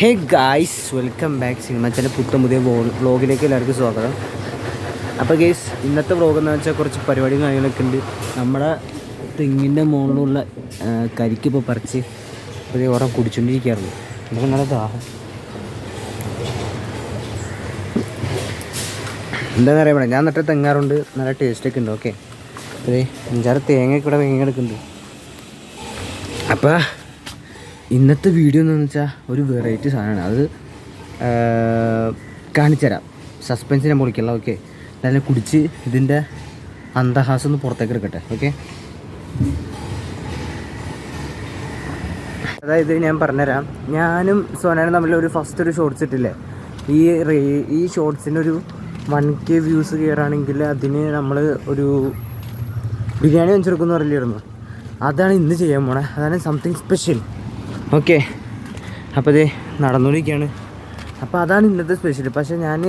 ഹേ guys welcome back സിനിമച്ചന്റെ പുത്തൻ പുതിയ വ്ളോഗിലേക്ക് എല്ലാവർക്കും സ്വാഗതം. അപ്പോൾ ഗേസ് ഇന്നത്തെ വ്ളോഗ് എന്ന് വെച്ചാൽ കുറച്ച് പരിപാടിയും കാര്യങ്ങളൊക്കെ ഉണ്ട്. നമ്മുടെ തെങ്ങിന്റെ മുകളിലുള്ള കരിക്ക് ഇപ്പോൾ പറിച്ച് ഒരു ഓരം കുടിച്ചുകൊണ്ടിരിക്കുകയായിരുന്നു നമുക്ക് നല്ല ദാഹം. എന്താണെന്ന് അറിയാൻ ഞാൻ നട്ട തെങ്ങാറുണ്ട്. നല്ല ടേസ്റ്റൊക്കെ ഉണ്ട്. ഓക്കെ അതെ അഞ്ചാറ് തേങ്ങയൊക്കെ ഇവിടെ വേങ്ങെടുക്കുന്നുണ്ട് അപ്പോൾ ഇന്നത്തെ വീഡിയോ എന്ന് വെച്ചാൽ ഒരു വെറൈറ്റി സാധനമാണ്. അത് കാണിച്ചുതരാം. സസ്പെൻസിനെ പൊളിക്കല്ല ഓക്കെ അതിനെ കുടിച്ച് ഇതിന്റെ അന്തഹാസം ഒന്ന് പുറത്തേക്ക് എടുക്കട്ടെ ഓക്കെ അതായത് ഞാൻ പറഞ്ഞുതരാം. ഞാനും സോനാനും തമ്മിൽ ഒരു ഫസ്റ്റ് ഒരു ഷോർട്സ് ഇട്ടില്ലേ? ഈ ഈ ഷോർട്സിന്റെ ഒരു വൺ കെ വ്യൂസ് കയറുകയാണെങ്കിൽ അതിന് നമ്മൾ ഒരു ബിരിയാണി വെച്ചെടുക്കുമെന്ന് പറഞ്ഞിരുന്നു. അതാണ് ഇന്ന് ചെയ്യാൻ പോണേ. അതാണ് സംതിങ് സ്പെഷ്യൽ ഓക്കെ. അപ്പോൾ ഇത് നടന്നുകൊണ്ടിരിക്കുകയാണ് അപ്പോൾ അതാണ് ഇന്നത്തെ സ്പെഷ്യൽ പക്ഷേ ഞാൻ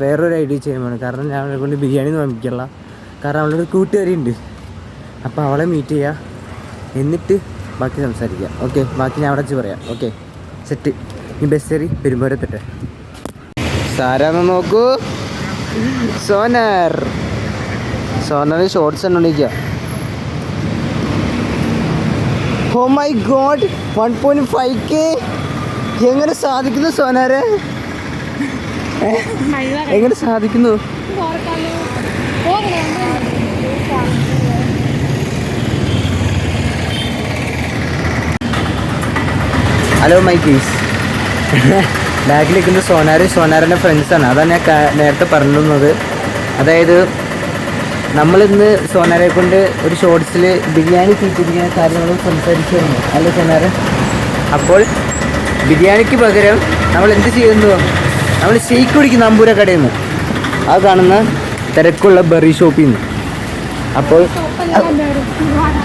വേറൊരു ഐഡിയ ചെയ്യാൻ വേണം കാരണം ഞാൻ അവളെ കൊണ്ട് ബിരിയാണി വാങ്ങിക്കല്ല. കാരണം അവളുടെ ഒരു കൂട്ടുകാരി ഉണ്ട്. അപ്പോൾ അവളെ മീറ്റ് ചെയ്യുക എന്നിട്ട് ബാക്കി സംസാരിക്കുക ഓക്കെ ബാക്കി ഞാൻ അവിടെ വെച്ച് പറയാം. ഓക്കെ സെറ്റ് ഈ ബസ് കയറി പെരുമ്പോരത്തിട്ടെ സാരാന്ന് നോക്കൂ. സോനർ. സോനറിന് ഷോർട്സ് കണ്ടോണ്ടിരിക്കുക ഹോ my god one point five K എങ്ങനെ സാധിക്കുന്നു സോനാരെ? എങ്ങനെ സാധിക്കുന്നു? ഹലോ മൈ കീസ് ബാക്കിൽ നിൽക്കുന്നത് സോനാർ സോനാറിന്റെ ഫ്രണ്ട്സാണ് അതാണ് ഞാൻ നേരത്തെ പറഞ്ഞിരുന്നത്. അതായത് നമ്മളിന്ന് സോനാരെ കൊണ്ട് ഒരു ഷോർട്സിൽ ബിരിയാണി തീറ്റിരിക്കുന്ന കാര്യങ്ങൾ സംസാരിച്ചു തന്നു അല്ലേ സോനാറ് അപ്പോൾ ബിരിയാണിക്ക് പകരം നമ്മൾ എന്ത് ചെയ്യുന്നു? നമ്മൾ ഷെയ്ക്ക് കുടിക്കുന്ന അമ്പൂര കടയിൽ നിന്ന് അത് കാണുന്ന തിരക്കുള്ള ബെറി ഷോപ്പിൽ നിന്ന്. അപ്പോൾ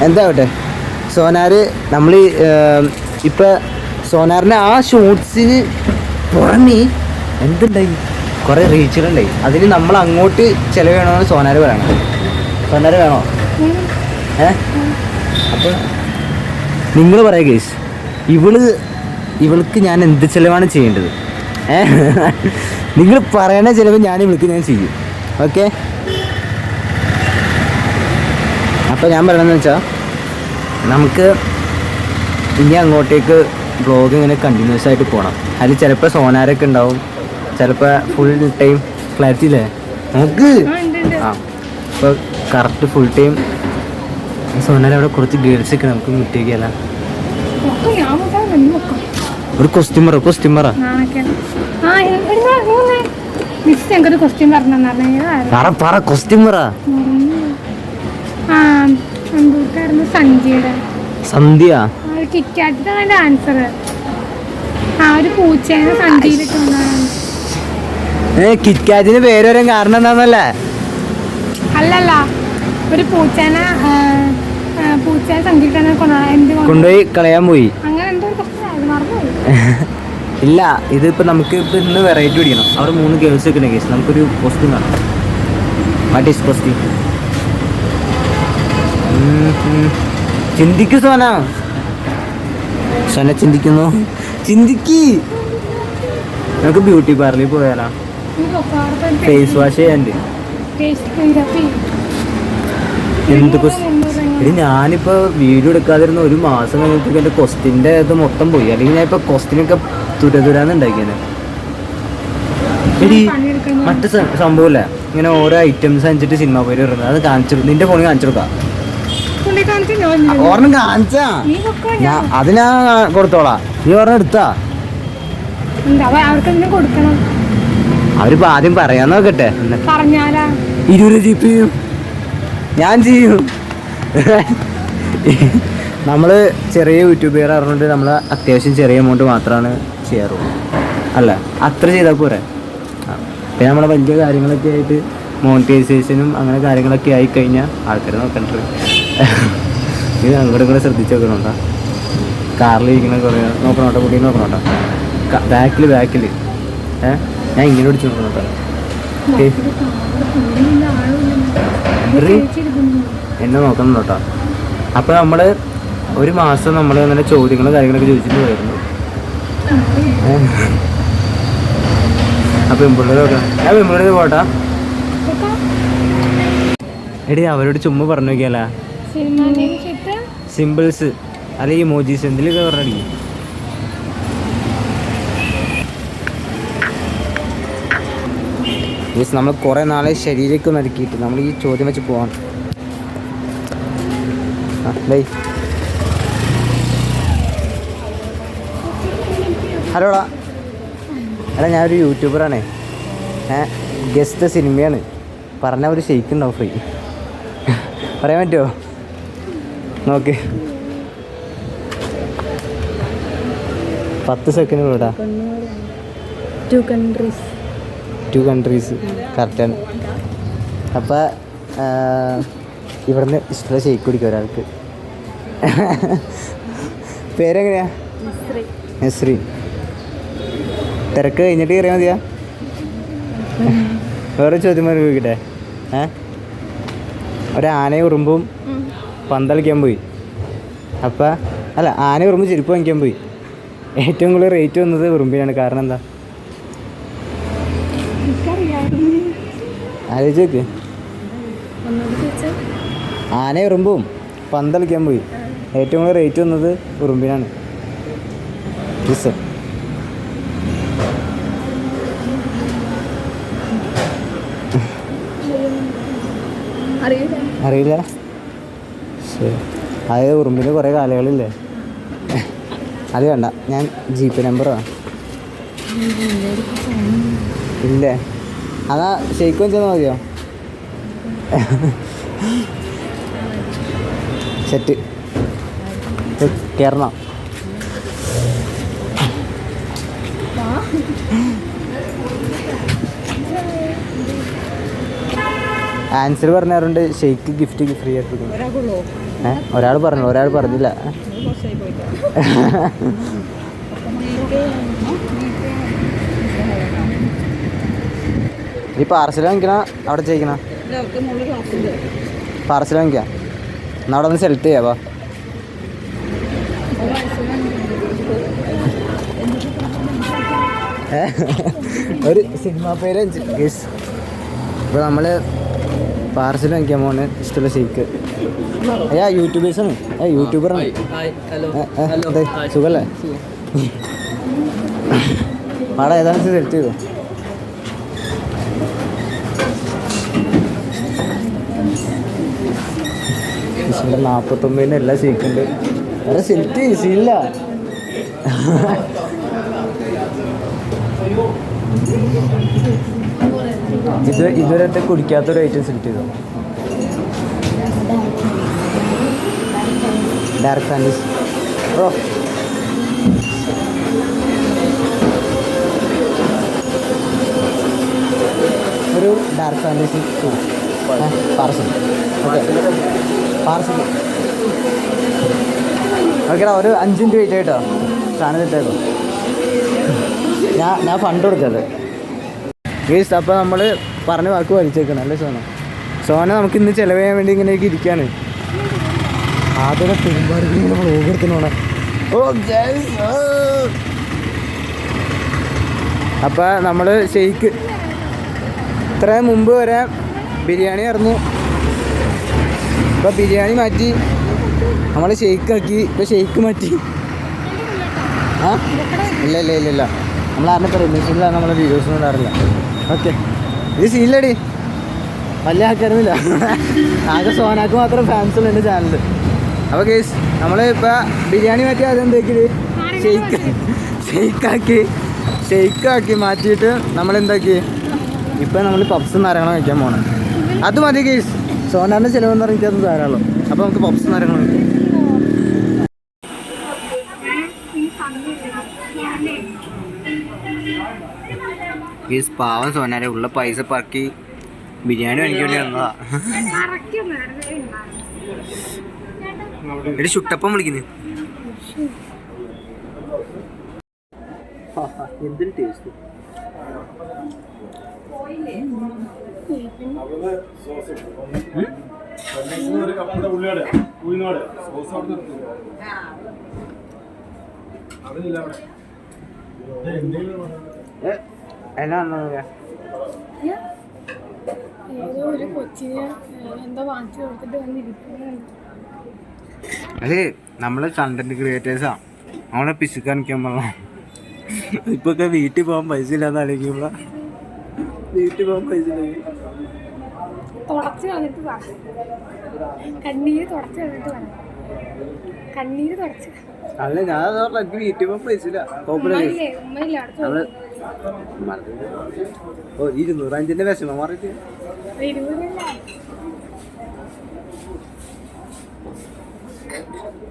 എന്താവട്ടെ സോനാർ നമ്മൾ ഇപ്പം സോനാറിന്റെ ആ ഷോർട്സിന് പുറമേ എന്തുണ്ടായി? കുറേ റീച്ചുകളുണ്ടായി അതിൽ നമ്മൾ അങ്ങോട്ട് ചിലവ് വേണമെന്ന് സോനാർ പറയണം. സോനാർ വേണോ? ഏ? അപ്പോൾ നിങ്ങൾ പറയാം കേസ് ഇവൾ ഇവൾക്ക് ഞാൻ എന്ത് ചിലവാണ് ചെയ്യേണ്ടത്? ഏ? നിങ്ങൾ പറയണ ചിലവ് ഞാൻ ഇവൾക്ക് ഞാൻ ചെയ്യും. ഓക്കെ? അപ്പോൾ ഞാൻ പറയണമെന്ന് വെച്ചാൽ നമുക്ക് ഇനി അങ്ങോട്ടേക്ക് ബ്ലോഗ് ഇങ്ങനെ കണ്ടിന്യൂസ് ആയിട്ട് പോകണം അതിൽ ചിലപ്പോൾ സോനാരൊക്കെ ഉണ്ടാവും ചിലപ്പോൾ ഫുൾ ടൈം ക്ലാരിറ്റി ഇല്ലേ? നമുക്ക് ആ അപ്പോൾ കറക്റ്റ് ഫുൾ ടൈം സോനാര അവിടെ കുറച്ച് ഗേൾസ് ഒക്കെ നമുക്ക് മുറ്റേക്കല്ല ഒരു കൊസ്റ്റ്യൂമറോ കൊസ്റ്റ്യൂമറാ പറ പറ കൊസ്റ്റ്യൂമറാ സന്ധ്യ? ആൻസർ ആ ഒരു പൂച്ചേനെ സന്ധ്യയിലിട്ട് വന്നതാണ്. ഏ കിറ്റ്കാറ്റിന് പേര് വരാൻ കാരണം എന്താന്നല്ലേ? അല്ലല്ല ഒരു പൂച്ചേനെ കൊണ്ടുപോയി കളയാൻ പോയി. അങ്ങനെ എന്തോ മറന്നുപോയി. ഇല്ല ഇതിപ്പോൾ നമുക്ക് ഇപ്പോൾ ഇന്ന് വെറൈറ്റി പിടിക്കണം. അവിടെ മൂന്ന് ഗേൾസ് വെക്കുന്ന കേസ് നമുക്കൊരു കോസ്റ്റ്യൂം കാണാം. വാട്ട് ഈസ് കോസ്റ്റ്യൂം ചിന്തിക്കൂ സോന. സോന ചിന്തിക്കുന്നു. ചിന്തിക്ക്. നമുക്ക് ബ്യൂട്ടി പാർലറിൽ പോയാലോ? ഫേസ് വാഷ് ചെയ്യാണ്ട്. എന്ത് ഇത് ഞാനിപ്പോ ഞാനിപ്പോൾ വീഡിയോ എടുക്കാതിരുന്ന ഒരു മാസം കഴിഞ്ഞിട്ട് എന്റെ ക്വസ്റ്റിന്റെ ഇത് മൊത്തം പോയി. അല്ലെങ്കിൽ ഞാൻ ഇപ്പോൾ ക്വസ്റ്റിനൊക്കെ തുര എടി മറ്റു സംഭവമില്ല ഇങ്ങനെ ഓരോ ഐറ്റംസ് അനുസരിച്ചിട്ട് സിനിമ പേര് വരുന്നത്. അത് കാണിച്ചു നിന്റെ ഫോണിൽ കാണിച്ചു കൊടുക്കാം. ഓർമ്മ കാണിച്ചാ അത് ഞാൻ കൊടുത്തോളാം. നീ പറഞ്ഞ എടുത്താ. കൊടുക്കണം. അവരിപ്പോ ആദ്യം പറയാൻ നോക്കട്ടെ. പറഞ്ഞാലാ? ഇരുപത് ജി പി ഞാൻ ചെയ്യും. നമ്മൾ ചെറിയ യൂട്യൂബുകാർ പറഞ്ഞിട്ട് നമ്മൾ അത്യാവശ്യം ചെറിയ എമൗണ്ട് മാത്രമാണ് ചെയ്യാറുള്ളൂ അല്ല? അത്ര ചെയ്താൽ പോരെ. പിന്നെ നമ്മളെ വലിയ കാര്യങ്ങളൊക്കെ ആയിട്ട് മോണിറ്റൈസേഷനും അങ്ങനെ കാര്യങ്ങളൊക്കെ ആയി കഴിഞ്ഞാൽ ആൾക്കാർ നോക്കണ്ട ഇത് അങ്ങോട്ടും കൂടെ ശ്രദ്ധിച്ച് നോക്കണോട്ടാ കാറിലിരിക്കണ കുറേ നോക്കണോട്ടോ കുട്ടി നോക്കണോട്ടോ ബാക്കിൽ ബാക്കിൽ ഏ? ഞാൻ ഇങ്ങനെ ഓടിച്ചു എന്നെ നോക്കണം കേട്ടോ. അപ്പോൾ നമ്മൾ ഒരു മാസം നമ്മൾ അങ്ങനെ ചോദ്യങ്ങളും കാര്യങ്ങളൊക്കെ ചോദിച്ചിട്ട് പോയിരുന്നു. അപ്പൊ പെമ്പിള്ളേർ നോക്കാം. ഞാൻ പെമ്പിള്ളേർ പോട്ടാ. എടി അവരോട് ചുമ്മാ പറഞ്ഞു നോക്കിയാലാ സിമ്പിൾസ്. അല്ലെങ്കിൽ ഇമോജീസ് എന്തിലൊക്കെ പറഞ്ഞടി? യെസ് നമ്മൾ കുറേ നാളെ ശരീരമൊക്കെ നടുക്കിയിട്ട് നമ്മൾ ഈ ചോദ്യം വെച്ച് പോവാണ്. ഹലോടാ എടാ ഞാനൊരു യൂട്യൂബറാണേ ഗസ്റ്റ് സിനിമയാണ് പറഞ്ഞ ഒരു ഷെയ്ക്ക് ഉണ്ടാവും ഫ്രീ പറയാൻ പറ്റുമോ നോക്ക്. പത്ത് സെക്കൻഡ് കൂടാ ടു കൺട്രീസ് ടു കൺട്രീസ് കറക്റ്റാണ് അപ്പോൾ ഇവിടുന്ന് ഇഷ്ടമുള്ള ഷെയ്ക്ക് കുടിക്കും ഒരാൾക്ക്. പേരെങ്ങനെയാ? നസ്രീൻ തിരക്ക് കഴിഞ്ഞിട്ട് കയറിയാൽ മതിയാ? വേറെ ചോദ്യം മാറി പോയിക്കട്ടെ ഏ? ഒരു ആനയെ ഉറുമ്പും പന്തളിക്കാൻ പോയി. അപ്പം അല്ല ആന ഉറുമ്പ് ചെരുപ്പ് വാങ്ങിക്കാൻ പോയി. ഏറ്റവും കൂടുതൽ റേറ്റ് വന്നത് ഉറുമ്പിനാണ്. കാരണം എന്താ? ആലോചിച്ച് നോക്ക് ആന ഉറുമ്പും. പന്തളിക്കാൻ പോയി. ഏറ്റവും കൂടുതൽ റേറ്റ് വന്നത് ഉറുമ്പിനാണ്. ഡിസ് അറിയില്ല. അതായത് ഉറുമ്പിന് കുറേ കാലകളില്ലേ? അത് വേണ്ട. ഞാൻ ജി പേ നമ്പറാ ഇല്ലേ? അതാ ശരിക്കും വെച്ചാൽ മതിയോ സെറ്റ് കയറണം ആൻസർ പറഞ്ഞാറുണ്ട് ഷെയ്ക്ക് ഗിഫ്റ്റ് ഫ്രീ ആയിട്ട് കൊടുക്കുന്നു ഏ ഒരാൾ പറഞ്ഞു ഒരാൾ പറഞ്ഞില്ല. ഈ പാർസൽ വാങ്ങിക്കണ? അവിടെ ചെയ്യിക്കണ പാർസൽ വാങ്ങിക്കാം? എന്നാ അവിടെ ഒന്ന് സെലക്ട് ചെയ്യാവാ ഒരു സിനിമ പേര് ഗസ്. ഇപ്പോൾ നമ്മൾ പാർസൽ വാങ്ങിക്കാൻ പോണ് ഇഷ്ടമുള്ള ഷെയ്ക്ക് അയ്യാ യൂട്യൂബേഴ്സാണ്. ഏ യൂട്യൂബറാണ്. സുഖല്ലേ? പാടാ ഏതാണ് സെലക്ട് ചെയ്തോ? ഡിസംബർ നാൽപ്പത്തൊമ്പതിന് എല്ലാം ഷെയ്ക്കുണ്ട് വേറെ സെലക്ട് ചെയ്യില്ല ഇത് ഇതുവരെ കുടിക്കാത്തൊരു ഐറ്റം സെലക്ട് ചെയ്തോ? ഡയറക്ട് സാൻഡ്വിച്ച് ബ്രോ ഒരു dark fantasy parcel okay parcel. ഓക്കെടാ ഒരു അഞ്ച് മിനിറ്റ് വെയിറ്റ് ആയിട്ടോ. സാധനം തെറ്റേക്കോ ഞാൻ ഞാൻ ഫണ്ട് കൊടുത്തത്. ഗേസ് അപ്പോൾ നമ്മൾ പറഞ്ഞ വാക്ക് വലിച്ചേക്കണം അല്ലേ സോന? സോന നമുക്ക് ഇന്ന് ചിലവ് ചെയ്യാൻ വേണ്ടി ഇങ്ങനെയൊക്കെ ഇരിക്കുകയാണ് ആദ്യം പെരുമ്പാടി ഇങ്ങനെ വ്ളോഗ് എടുക്കണോണ ഓ അപ്പോൾ നമ്മൾ ഷെയ്ക്ക് ഇത്ര മുമ്പ് വരെ ബിരിയാണി ആയിരുന്നു. ഇപ്പോൾ ബിരിയാണി മാറ്റി. നമ്മൾ ഷെയ്ക്ക് ആക്കി. ഇപ്പോൾ ഷെയ്ക്ക് മാറ്റി. ആ? ഇല്ല ഇല്ല ഇല്ല ഇല്ല. നമ്മൾ ആരുടെ ഇല്ല നമ്മളെ വീഡിയോസ് ഒന്നും അറിയില്ല ഓക്കെ ഇത് സീനിലടി വലിയ ആൾക്കാരൊന്നുമില്ല. ആകെ സോനാക്ക് മാത്രം ഫാൻസ് ഉള്ള എന്റെ ചാനലിൽ അപ്പോൾ കേസ് നമ്മൾ ഇപ്പോൾ ബിരിയാണി മാറ്റി അതെന്താക്കിയത് ഷെയ്ക്ക് ഷെയ്ക്കാക്കി ഷെയ്ക്കാക്കി മാറ്റിയിട്ട് നമ്മൾ എന്താക്കി ഇപ്പം നമ്മൾ പപ്സ് നരങ്ങണം വയ്ക്കാൻ പോകണം അത് മതി കേസ് സോനാറിന്റെ ചിലവെന്ന് പറഞ്ഞാൽ അത് ധാരാളം. അപ്പോൾ നമുക്ക് പപ്സ് നാരങ്ങളും ഈ പാവം സോനാരെ ഉള്ള പൈസ പറക്കി ബിരിയാണി വേണ്ടി വന്നതാ. എടി ചുട്ടപ്പം വിളിക്കുന്നു. എന്തൊരു ടേസ്റ്റ് ഏതോ ഒരു കൊച്ചിന് എന്തോ വാങ്ങിച്ചു കൊടുത്തിട്ട് വന്നിരിക്കുന്നുണ്ട് അതെ നമ്മൾ കണ്ടന്റ് ക്രിയേറ്റേഴ്സാ നമ്മളെ പിശുക്കാൻ ഇപ്പൊക്കെ വീട്ടിൽ പോകാൻ പൈസ ഇല്ലാന്ന് ആലോചിക്കുമ്പോ വീട്ടിൽ പോകാൻ പൈസ ഇല്ല. തുടച്ച് കളഞ്ഞിട്ട് വാ. കണ്ണീര് തുടച്ച് കളഞ്ഞിട്ട് വേണം കണ്ണീര് തുടച്ച്. അല്ല ഞാൻ പറഞ്ഞെ, എനിക്ക് വീട്ടിൽ പോകാൻ പൈസ ഇല്ല. നമ്മൾ ഓ ഇരുന്നൂറഞ്ചിന്റെ വിഷമം മാറിയിട്ട്.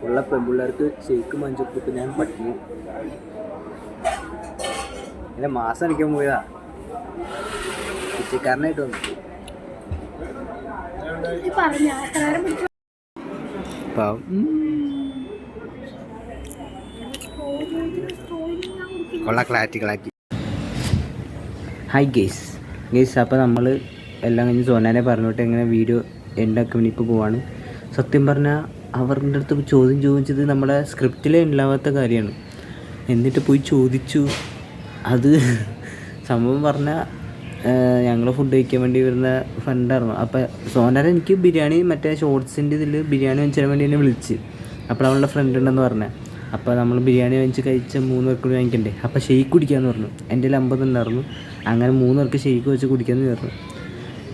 ഉള്ള പെൺപിള്ളേർക്ക് ഷെയ്ക്ക് മഞ്ചൊക്കെ ഞാൻ പട്ടി എന്റെ മാസം അടിക്കാൻ പോയതാ. കുറ്റിക്കാരനായിട്ട് വന്നു. ഹായ് ഗേസ് ഗേസ് അപ്പോൾ നമ്മൾ എല്ലാം കഴിഞ്ഞ് സോനാനെ പറഞ്ഞിട്ട് എങ്ങനെ വീഡിയോ എന്റെ വേണ്ടിയിട്ട് പോവാണ്. സത്യം പറഞ്ഞാൽ അവരുടെ അടുത്ത് ചോദ്യം ചോദിച്ചത് നമ്മുടെ സ്ക്രിപ്റ്റിലെ ഉണ്ടാവാത്ത കാര്യമാണ്. എന്നിട്ട് പോയി ചോദിച്ചു. അത് സംഭവം പറഞ്ഞാൽ ഞങ്ങൾ ഫുഡ് കഴിക്കാൻ വേണ്ടി വരുന്ന ഫ്രണ്ടായിരുന്നു അപ്പോൾ സോനാരൻ എനിക്ക് ബിരിയാണി മറ്റേ ഷോർട്സിന്റെ ഇതിൽ ബിരിയാണി വാങ്ങിച്ചു വേണ്ടി എന്നെ വിളിച്ച്. അപ്പോൾ അവളുടെ ഫ്രണ്ട് ഉണ്ടെന്ന് പറഞ്ഞത് അപ്പോൾ നമ്മൾ ബിരിയാണി വാങ്ങിച്ച് കഴിച്ച മൂന്ന് പേർക്ക് വാങ്ങിക്കണ്ടേ? അപ്പോൾ ഷെയ്ക്ക് കുടിക്കാമെന്ന് പറഞ്ഞു. എന്റെ കയ്യിൽ അമ്പത് ഉണ്ടായിരുന്നു. അങ്ങനെ മൂന്ന് പേർക്ക് ഷെയ്ക്ക് വെച്ച് കുടിക്കാമെന്ന് പറഞ്ഞു.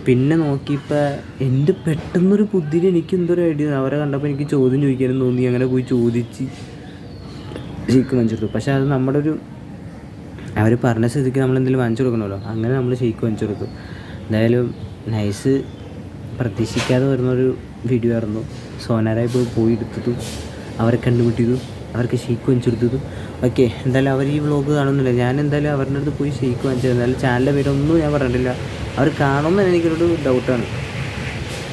പിന്നെ നോക്കിയപ്പോൾ എന്റെ പെട്ടെന്നൊരു ബുദ്ധിയിൽ എനിക്ക് എന്തൊരു ഐഡിയ അവരെ കണ്ടപ്പോൾ എനിക്ക് ചോദ്യം ചോദിക്കാനും തോന്നി. അങ്ങനെ പോയി ചോദിച്ച് ഷെയ്ക്ക് വാങ്ങിച്ചു പക്ഷേ അത് നമ്മുടെ ഒരു അവർ പറഞ്ഞ സ്ഥിതിക്ക് നമ്മൾ എന്തെങ്കിലും വാങ്ങിച്ചു കൊടുക്കണമല്ലോ. അങ്ങനെ നമ്മൾ ഷെയ്ക്ക് വാങ്ങിച്ചു കൊടുത്തു എന്തായാലും നൈസ് പ്രതീക്ഷിക്കാതെ വരുന്നൊരു വീഡിയോ ആയിരുന്നു. സോനാരായി പോയി പോയി എടുത്തതും അവരെ കണ്ടുമുട്ടിയതും അവർക്ക് ഷെയ്ക്ക് വാങ്ങിച്ചു കൊടുത്തതും. ഓക്കെ എന്തായാലും അവർ ഈ വ്ളോഗ് കാണുന്നില്ല. ഞാൻ എന്തായാലും അവരുടെ അടുത്ത് പോയി ഷെയ്ക്ക് വാങ്ങിച്ചത് എന്തായാലും ചാനലിന്റെ പേരൊന്നും ഞാൻ പറഞ്ഞിട്ടില്ല. അവർ കാണുമെന്ന് എനിക്കൊരു ഡൗട്ടാണ്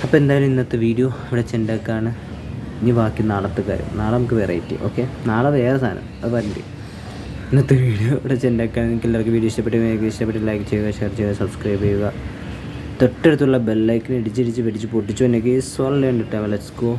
അപ്പോൾ എന്തായാലും ഇന്നത്തെ വീഡിയോ ഇവിടെ ചെണ്ടാക്കാണ് ഇനി ബാക്കി നാളത്തെ കാര്യം. നാളെ നമുക്ക് വെറൈറ്റി ഓക്കെ നാളെ വേറെ സാധനം. അത് പറഞ്ഞിട്ട് ഇന്നത്തെ വീഡിയോ ഇവിടെ ചെണ്ടാക്കാൻ നിങ്ങൾക്ക് എല്ലാവർക്കും വീഡിയോ ഇഷ്ടപ്പെട്ട് ഇഷ്ടപ്പെട്ട് ലൈക്ക് ചെയ്യുക ഷെയർ ചെയ്യുക സബ്സ്ക്രൈബ് ചെയ്യുക. തൊട്ടടുത്തുള്ള ബെല്ലൈക്കിന് ഇടിച്ചിടിച്ച് പിടിച്ച് പൊട്ടിച്ചു എനിക്ക് സോളിൽ കണ്ടിട്ടാണ് ലെറ്റ്സ് ഗോ